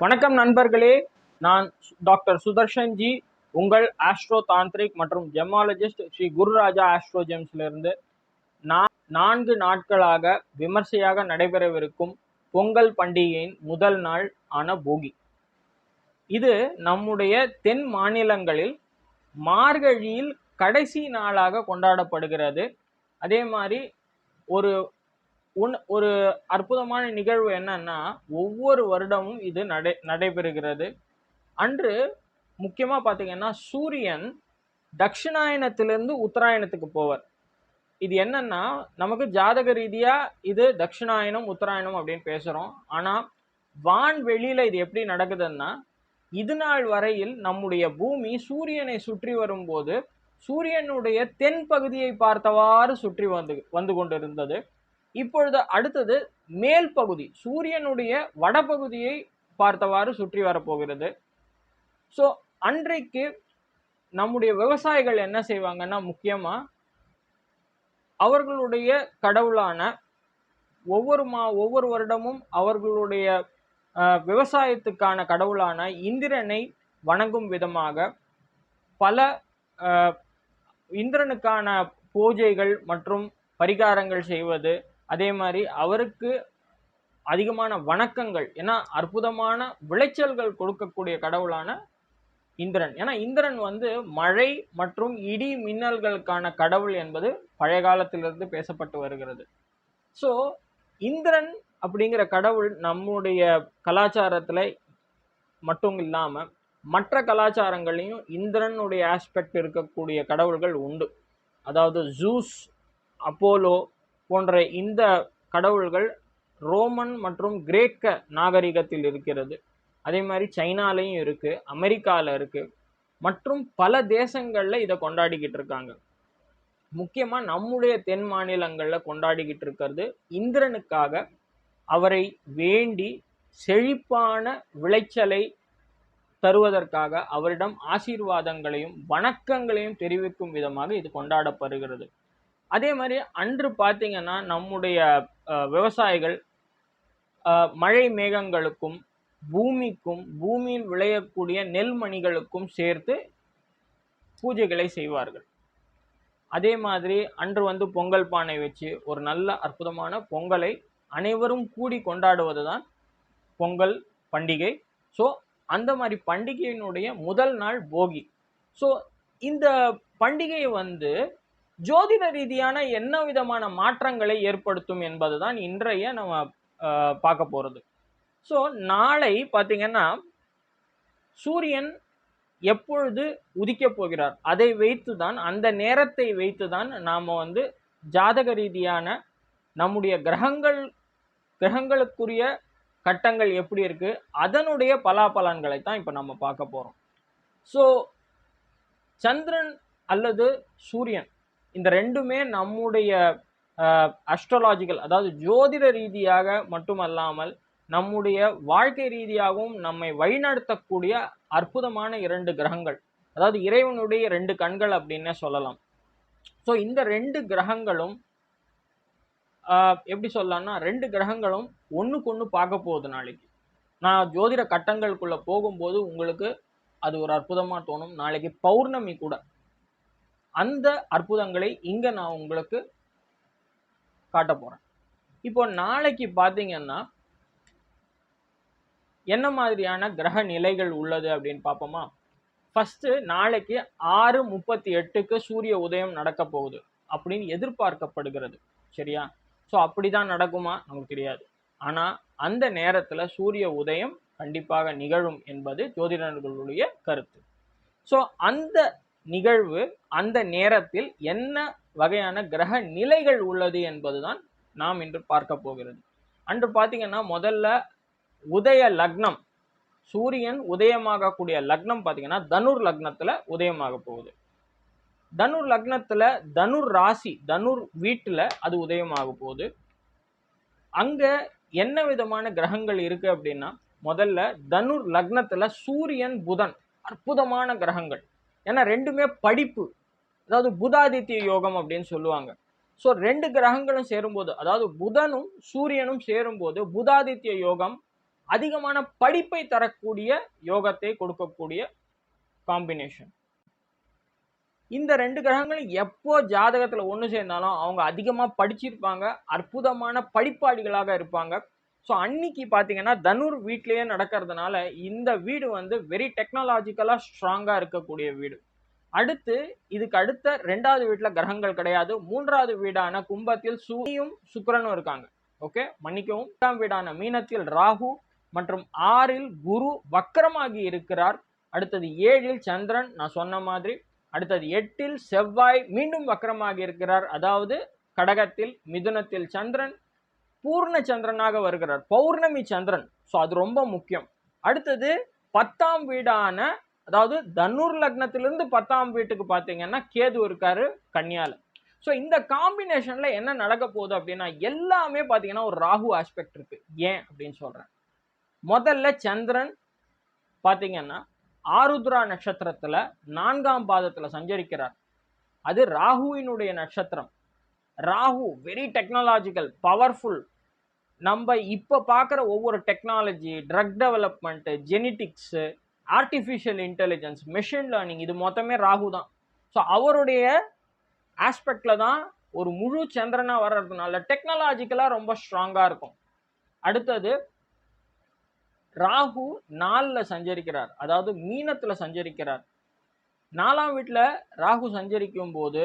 வணக்கம் நண்பர்களே. நான் டாக்டர் சுதர்ஷன் ஜி உங்கள் ஆஸ்ட்ரோ தாந்திரிக் மற்றும் ஜெமாலஜிஸ்ட் ஸ்ரீ குருராஜா ஆஸ்ட்ரோ ஜெம்ஸ்லேருந்து. நான் நான்கு நாட்களாக விமர்சையாக நடைபெறவிருக்கும் பொங்கல் பண்டிகையின் முதல் நாள் ஆன போகி. இது நம்முடைய தென் மாநிலங்களில் மார்கழியில் கடைசி நாளாக கொண்டாடப்படுகிறது. அதே மாதிரி ஒரு உன் ஒரு அற்புதமான நிகழ்வு என்னன்னா ஒவ்வொரு வருடமும் இது நடை நடைபெறுகிறது. அன்று முக்கியமாக பார்த்தீங்கன்னா சூரியன் தட்சிணாயனத்திலிருந்து உத்தராயணத்துக்கு போவார். இது என்னன்னா நமக்கு ஜாதக ரீதியாக இது தட்சிணாயனம் உத்தராயணம் அப்படின்னு பேசுகிறோம் ஆனால் வான்வெளியில் இது எப்படி நடக்குதுன்னா இது நாள் வரையில் நம்முடைய பூமி சூரியனை சுற்றி வரும்போது சூரியனுடைய தென் பகுதியை பார்த்தவாறு சுற்றி வந்து வந்து கொண்டிருந்தது. இப்பொழுது அடுத்தது மேல் பகுதி சூரியனுடைய வடபகுதியை பார்த்தவாறு சுற்றி வரப்போகிறது. ஸோ அன்றைக்கு நம்முடைய விவசாயிகள் என்ன செய்வாங்கன்னா முக்கியமாக அவர்களுடைய கடவுளான ஒவ்வொரு மா ஒவ்வொரு வருடமும் அவர்களுடைய விவசாயத்துக்கான கடவுளான இந்திரனை வணங்கும் விதமாக பல இந்திரனுக்கான பூஜைகள் மற்றும் பரிகாரங்கள் செய்வது அதே மாதிரி அவருக்கு அதிகமான வணக்கங்கள் ஏன்னா அற்புதமான விளைச்சல்கள் கொடுக்கக்கூடிய கடவுளான இந்திரன். ஏன்னா இந்திரன் வந்து மழை மற்றும் இடி மின்னல்களுக்கான கடவுள் என்பது பழைய காலத்திலிருந்து பேசப்பட்டு வருகிறது. ஸோ இந்திரன் அப்படிங்கிற கடவுள் நம்முடைய கலாச்சாரத்தில் மட்டும் இல்லாமல் மற்ற கலாச்சாரங்களையும் இந்திரனுடைய ஆஸ்பெக்ட் இருக்கக்கூடிய கடவுள்கள் உண்டு. அதாவது ஜூஸ் அப்போலோ போன்ற இந்த கடவுள்கள் ரோமன் மற்றும் கிரேக்க நாகரிகத்தில் இருக்கிறது. அதே மாதிரி சைனாலையும் இருக்கு அமெரிக்காவில் இருக்கு. மற்றும் பல தேசங்களில் இதை கொண்டாடிக்கிட்டு இருக்காங்க. முக்கியமாக நம்முடைய தென் மாநிலங்களில் கொண்டாடிக்கிட்டு இருக்கிறது இந்திரனுக்காக அவரை வேண்டி செழிப்பான விளைச்சலை தருவதற்காக அவரிடம் ஆசீர்வாதங்களையும் வணக்கங்களையும் தெரிவிக்கும் விதமாக இது கொண்டாடப்படுகிறது. அதே மாதிரி அன்று பார்த்தீங்கன்னா நம்முடைய விவசாயிகள் மழை மேகங்களுக்கும் பூமிக்கும் பூமியில் விளையக்கூடிய நெல்மணிகளுக்கும் சேர்த்து பூஜைகளை செய்வார்கள். அதே மாதிரி அன்று வந்து பொங்கல் பானை வச்சு ஒரு நல்ல அற்புதமான பொங்கலை அனைவரும் கூடி கொண்டாடுவது தான் பொங்கல் பண்டிகை. ஸோ அந்த மாதிரி பண்டிகையினுடைய முதல் நாள் போகி. ஸோ இந்த பண்டிகை வந்து ஜோதிட ரீதியான என்ன விதமான மாற்றங்களை ஏற்படுத்தும் என்பதுதான் இன்றைய நம்ம பார்க்க போகிறது ஸோ நாளை பார்த்தீங்கன்னா சூரியன் எப்பொழுது உதிக்கப் போகிறார் அதை வைத்து தான் அந்த நேரத்தை வைத்து தான் நாம் வந்து ஜாதக ரீதியான நம்முடைய கிரகங்கள் கிரகங்களுக்குரிய கட்டங்கள் எப்படி இருக்கு அதனுடைய பலாபலன்களை தான் இப்போ நம்ம பார்க்க போகிறோம் ஸோ சந்திரன் அல்லது சூரியன் இந்த ரெண்டுமே நம்முடைய அஸ்ட்ரலாஜிக்கல் அதாவது ஜோதிட ரீதியாக மட்டுமல்லாமல் நம்முடைய வாழ்க்கை ரீதியாகவும் நம்மை வழிநடத்தக்கூடிய அற்புதமான இரண்டு கிரகங்கள். அதாவது இறைவனுடைய ரெண்டு கண்கள் அப்படின்னே சொல்லலாம். ஸோ இந்த ரெண்டு கிரகங்களும் ஆஹ், எப்படி சொல்லலாம்னா ரெண்டு கிரகங்களும் ஒன்றுக்கு ஒன்று பார்க்க போகுது நாளைக்கு. நான் ஜோதிட கட்டங்களுக்குள்ளே போகும்போது உங்களுக்கு அது ஒரு அற்புதமாக தோணும். நாளைக்கு பௌர்ணமி கூட. அந்த அற்புதங்களை இங்கே நான் உங்களுக்கு காட்ட போகிறேன் இப்போ நாளைக்கு பார்த்தீங்கன்னா என்ன மாதிரியான கிரக நிலைகள் உள்ளது அப்படின்னு பார்ப்போமா? ஃபஸ்ட்டு நாளைக்கு ஆறு முப்பத்தி எட்டுக்கு சூரிய உதயம் நடக்க போகுது அப்படின்னு எதிர்பார்க்கப்படுகிறது. சரியா? ஸோ அப்படி தான் நடக்குமா? நமக்கு தெரியாது. ஆனால் அந்த நேரத்தில் சூரிய உதயம் கண்டிப்பாக நிகழும் என்பது ஜோதிடர்களுடைய கருத்து. ஸோ அந்த நிகழ்வு அந்த நேரத்தில் என்ன வகையான கிரக நிலைகள் உள்ளது என்பதுதான் நாம் இன்று பார்க்க போகிறது. அன்று பார்த்தீங்கன்னா முதல்ல உதய லக்னம் சூரியன் உதயமாகக்கூடிய லக்னம் பார்த்தீங்கன்னா தனுர் லக்னத்தில் உதயமாக போகுது. தனுர் லக்னத்தில் தனுர் ராசி தனுர் வீட்டில் அது உதயமாக போகுது. அங்கே என்ன விதமான கிரகங்கள் இருக்கு அப்படின்னா முதல்ல தனுர் லக்னத்தில் சூரியன் புதன் அற்புதமான கிரகங்கள். ஏன்னா ரெண்டுமே படிப்பு. அதாவது புதாதித்ய யோகம் அப்படின்னு சொல்லுவாங்க. ஸோ ரெண்டு கிரகங்களும் சேரும்போது அதாவது புதனும் சூரியனும் சேரும்போது புதாதித்ய யோகம் அதிகமான படிப்பை தரக்கூடிய யோகத்தை கொடுக்கக்கூடிய காம்பினேஷன் இந்த ரெண்டு கிரகங்களும் எப்போ ஜாதகத்துல ஒன்று சேர்ந்தாலும் அவங்க அதிகமா படிச்சிருப்பாங்க அற்புதமான படிப்பாளிகளாக இருப்பாங்க. ஸோ அன்னைக்கு பார்த்தீங்கன்னா தனுர் வீட்லேயே நடக்கிறதுனால இந்த வீடு வந்து வெரி டெக்னாலஜிக்கலாக ஸ்ட்ராங்காக இருக்கக்கூடிய வீடு. அடுத்து இதுக்கு அடுத்த ரெண்டாவது வீட்டில் கிரகங்கள் கிடையாது. மூன்றாவது வீடான கும்பத்தில் சூரியும் சுக்கரனும் இருக்காங்க. ஓகே மன்னிக்கவும். எட்டாம் வீடான மீனத்தில் ராகு மற்றும் ஆறில் குரு வக்கரமாகி இருக்கிறார். அடுத்தது ஏழில் சந்திரன் நான் சொன்ன மாதிரி. அடுத்தது எட்டில் செவ்வாய் மீண்டும் வக்கரமாகி இருக்கிறார். அதாவது கடகத்தில் மிதுனத்தில் சந்திரன் பூர்ண சந்திரனாக வருகிறார். பௌர்ணமி சந்திரன். ஸோ அது ரொம்ப முக்கியம். அடுத்தது பத்தாம் வீடான அதாவது தனுர் லக்னத்திலிருந்து பத்தாம் வீட்டுக்கு பார்த்தீங்கன்னா கேது இருக்காரு கன்னியால. ஸோ இந்த காம்பினேஷனில் என்ன நடக்க போகுது அப்படின்னா எல்லாமே பார்த்தீங்கன்னா ஒரு ராகு ஆஸ்பெக்ட் இருக்கு. ஏன் அப்படின்னு சொல்கிறேன் முதல்ல சந்திரன் பார்த்தீங்கன்னா ஆருத்ரா நட்சத்திரத்தில் நான்காம் பாதத்தில் சஞ்சரிக்கிறார். அது ராகுவினுடைய நட்சத்திரம். ராகு வெரி டெக்னாலஜிக்கல் பவர்ஃபுல் நம்ம இப்போ பார்க்குற ஒவ்வொரு technology drug development genetics artificial intelligence machine learning இது மொத்தமே ராகு தான். ஸோ அவருடைய ஆஸ்பெக்டில் தான் ஒரு முழு சந்திரனாக வர்றதுனால டெக்னாலஜிக்கலாக ரொம்ப ஸ்ட்ராங்காக இருக்கும். அடுத்தது ராகு நாலில் சஞ்சரிக்கிறார். அதாவது மீனத்தில் சஞ்சரிக்கிறார். நாலாம் வீட்டில் ராகு சஞ்சரிக்கும் போது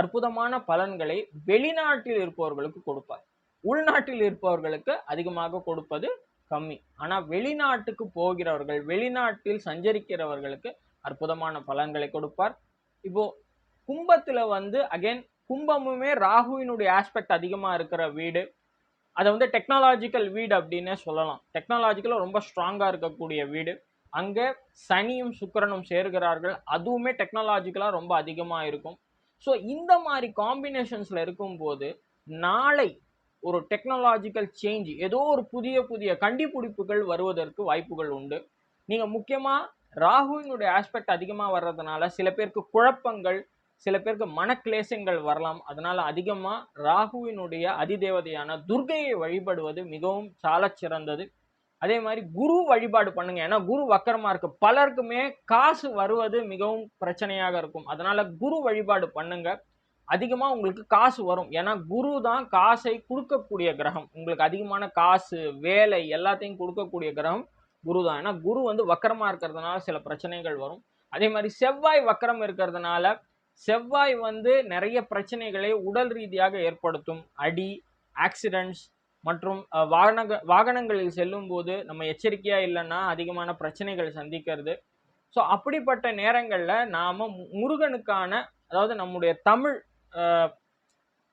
அற்புதமான பலன்களை வெளிநாட்டில் இருப்பவர்களுக்கு கொடுப்பார். உள்நாட்டில் இருப்பவர்களுக்கு அதிகமாக கொடுப்பது கம்மி. ஆனால் வெளிநாட்டுக்கு போகிறவர்கள் வெளிநாட்டில் சஞ்சரிக்கிறவர்களுக்கு அற்புதமான பலன்களை கொடுப்பார். இப்போ கும்பத்தில் வந்து அகைன் கும்பமுமே ராகுவினுடைய ஆஸ்பெக்ட் அதிகமாக இருக்கிற வீடு. அதை வந்து டெக்னாலஜிக்கல் வீடு அப்படின்னே சொல்லலாம். டெக்னாலஜிக்கலாக ரொம்ப ஸ்ட்ராங்காக இருக்கக்கூடிய வீடு. அங்கே சனியும் சுக்கிரனும் சேர்கிறார்கள். அதுவுமே டெக்னாலஜிக்கலாக ரொம்ப அதிகமாக இருக்கும். ஸோ இந்த மாதிரி காம்பினேஷன்ஸில் இருக்கும்போது நாளை ஒரு டெக்னாலஜிக்கல் சேஞ்ச் ஏதோ ஒரு புதிய புதிய கண்டுபிடிப்புகள் வருவதற்கு வாய்ப்புகள் உண்டு. நீங்கள் முக்கியமாக ராகுவினுடைய ஆஸ்பெக்ட் அதிகமாக வர்றதுனால சில பேருக்கு குழப்பங்கள் சில பேருக்கு மனக்லேசங்கள் வரலாம். அதனால் அதிகமாக ராகுவினுடைய அதிதேவதையான துர்கையை வழிபடுவது மிகவும் சால சிறந்தது அதே மாதிரி குரு வழிபாடு பண்ணுங்க. ஏன்னா குரு வக்கரமா இருக்கு. பலருக்குமே காசு வருவது மிகவும் பிரச்சனையாக இருக்கும். அதனால குரு வழிபாடு பண்ணுங்க. அதிகமா உங்களுக்கு காசு வரும். ஏன்னா குரு தான் காசை கொடுக்கக்கூடிய கிரகம். உங்களுக்கு அதிகமான காசு வேலை எல்லாத்தையும் கொடுக்கக்கூடிய கிரகம் குரு தான். ஏன்னா குரு வந்து வக்கரமா இருக்கிறதுனால சில பிரச்சனைகள் வரும். அதே மாதிரி செவ்வாய் வக்கரம் இருக்கிறதுனால செவ்வாய் வந்து நிறைய பிரச்சனைகளை உடல் ரீதியாக ஏற்படுத்தும். அடி ஆக்சிடென்ட்ஸ் மற்றும் வாகனங்கள் வாகன வாகனங்களில் செல்லும் போது நம்ம எச்சரிக்கையாக இல்லைன்னா அதிகமான பிரச்சனைகள் சந்திக்கிறது. ஸோ அப்படிப்பட்ட நேரங்களில் நாம் மு- முருகனுக்கான அதாவது நம்முடைய தமிழ்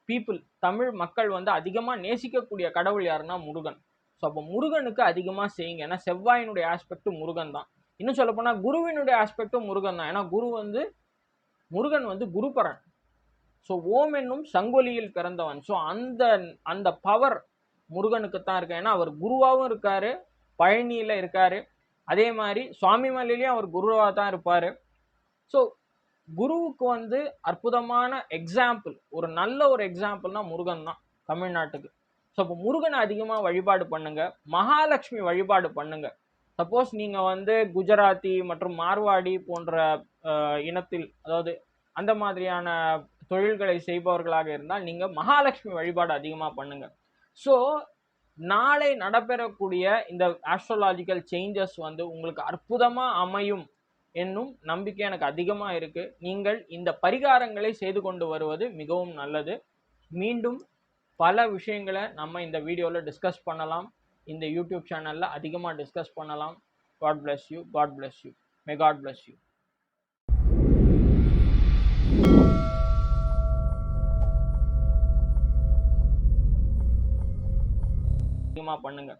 பீப்புள் தமிழ் மக்கள் வந்து அதிகமாக நேசிக்கக்கூடிய கடவுள் யாருன்னா முருகன். ஸோ அப்போ முருகனுக்கு அதிகமாக செய்யுங்க. ஏன்னா செவ்வாயினுடைய ஆஸ்பெக்ட் முருகன் தான். இன்னும் சொல்லப்போனால் குருவினுடைய ஆஸ்பெக்டும் முருகன் தான். ஏன்னா குரு வந்து முருகன் வந்து குருபரன். ஸோ ஓம் என்னும் சங்கொலியில் பிறந்தவன். ஸோ அந்த அந்த பவர் முருகனுக்கு தான் இருக்கு ஏன்னா அவர் குருவாகவும் இருக்காரு பழனியில் இருக்காரு. அதே மாதிரி சுவாமி மலையிலையும் அவர் குருவாக தான் இருப்பார். ஸோ குருவுக்கு வந்து அற்புதமான எக்ஸாம்பிள் ஒரு நல்ல ஒரு எக்ஸாம்பிள்னா முருகன் தான் தமிழ்நாட்டுக்கு. ஸோ இப்போ முருகனை அதிகமாக வழிபாடு பண்ணுங்க மகாலட்சுமி வழிபாடு பண்ணுங்க. சப்போஸ் நீங்கள் வந்து குஜராத்தி மற்றும் மார்வாடி போன்ற இனத்தில் அதாவது அந்த மாதிரியான தொழில்களை செய்பவர்களாக இருந்தால் நீங்கள் மகாலட்சுமி வழிபாடு அதிகமாக பண்ணுங்க. ஸோ நாளை நடைபெறக்கூடிய இந்த ஆஸ்ட்ரோலாஜிக்கல் சேஞ்சஸ் வந்து உங்களுக்கு அற்புதமாக அமையும் என்னும் நம்பிக்கை எனக்கு அதிகமாக இருக்குது நீங்கள் இந்த பரிகாரங்களை செய்து கொண்டு வருவது மிகவும் நல்லது. மீண்டும் பல விஷயங்களை நம்ம இந்த வீடியோவில் டிஸ்கஸ் பண்ணலாம். இந்த யூடியூப் சேனலில் அதிகமாக டிஸ்கஸ் பண்ணலாம். God bless you God bless you may God bless you அதிகமாக பண்ணுங்கள்